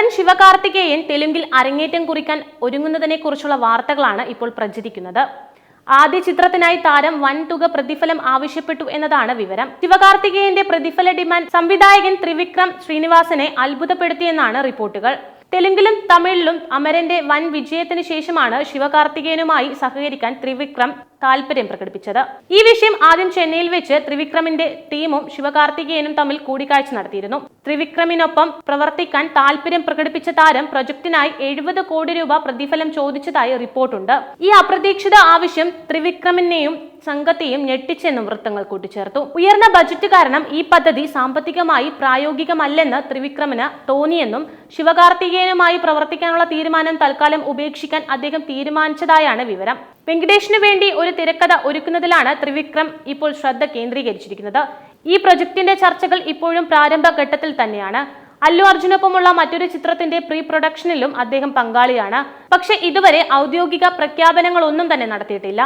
നടൻ ശിവകാർത്തികേയൻ തെലുങ്കിൽ അരങ്ങേറ്റം കുറിക്കാൻ ഒരുങ്ങുന്നതിനെ കുറിച്ചുള്ള വാർത്തകളാണ് ഇപ്പോൾ പ്രചരിക്കുന്നത്. ആദ്യ ചിത്രത്തിനായി താരം വൻ തുക പ്രതിഫലം ആവശ്യപ്പെട്ടു എന്നതാണ് വിവരം. ശിവകാർത്തികേയന്റെ പ്രതിഫല ഡിമാൻഡ് സംവിധായകൻ ത്രിവിക്രം ശ്രീനിവാസനെ അത്ഭുതപ്പെടുത്തിയെന്നാണ് റിപ്പോർട്ടുകൾ. തെലുങ്കിലും തമിഴിലും അമരന്റെ വൻ വിജയത്തിന് ശേഷമാണ് ശിവകാർത്തികേയനുമായി സഹകരിക്കാൻ ത്രിവിക്രം താല്പര്യം പ്രകടിപ്പിച്ചത്. ഈ വിഷയം ആദ്യം ചെന്നൈയിൽ വെച്ച് ത്രിവിക്രമിന്റെ ടീമും ശിവകാർത്തികേയനും തമ്മിൽ കൂടിക്കാഴ്ച നടത്തിയിരുന്നു. ത്രിവിക്രമിനൊപ്പം പ്രവർത്തിക്കാൻ താല്പര്യം പ്രകടിപ്പിച്ച താരം പ്രൊജക്ടിനായി എഴുപത് കോടി രൂപ പ്രതിഫലം ചോദിച്ചതായി റിപ്പോർട്ടുണ്ട്. ഈ അപ്രതീക്ഷിത ആവശ്യം ത്രിവിക്രമിനെയും സംഘത്തെയും ഞെട്ടിച്ചെന്നും വൃത്തങ്ങൾ കൂട്ടിച്ചേർത്തു. ഉയർന്ന ബജറ്റ് കാരണം ഈ പദ്ധതി സാമ്പത്തികമായി പ്രായോഗികമല്ലെന്ന് ത്രിവിക്രമിന് തോന്നിയെന്നും ശിവകാർത്തികേയനുമായി പ്രവർത്തിക്കാനുള്ള തീരുമാനം തൽക്കാലം ഉപേക്ഷിക്കാൻ അദ്ദേഹം തീരുമാനിച്ചതായാണ് വിവരം. വെങ്കടേഷിനു വേണ്ടി ഒരു തിരക്കഥ ഒരുക്കുന്നതിലാണ് ത്രിവിക്രം ഇപ്പോൾ ശ്രദ്ധ കേന്ദ്രീകരിച്ചിരിക്കുന്നത്. ഈ പ്രൊജക്ടിന്റെ ചർച്ചകൾ ഇപ്പോഴും പ്രാരംഭ ഘട്ടത്തിൽ തന്നെയാണ്. അല്ലു അർജുനൊപ്പമുള്ള മറ്റൊരു ചിത്രത്തിന്റെ പ്രീ പ്രൊഡക്ഷനിലും അദ്ദേഹം പങ്കാളിയാണ്. പക്ഷെ ഇതുവരെ ഔദ്യോഗിക പ്രഖ്യാപനങ്ങളൊന്നും തന്നെ നടത്തിയിട്ടില്ല.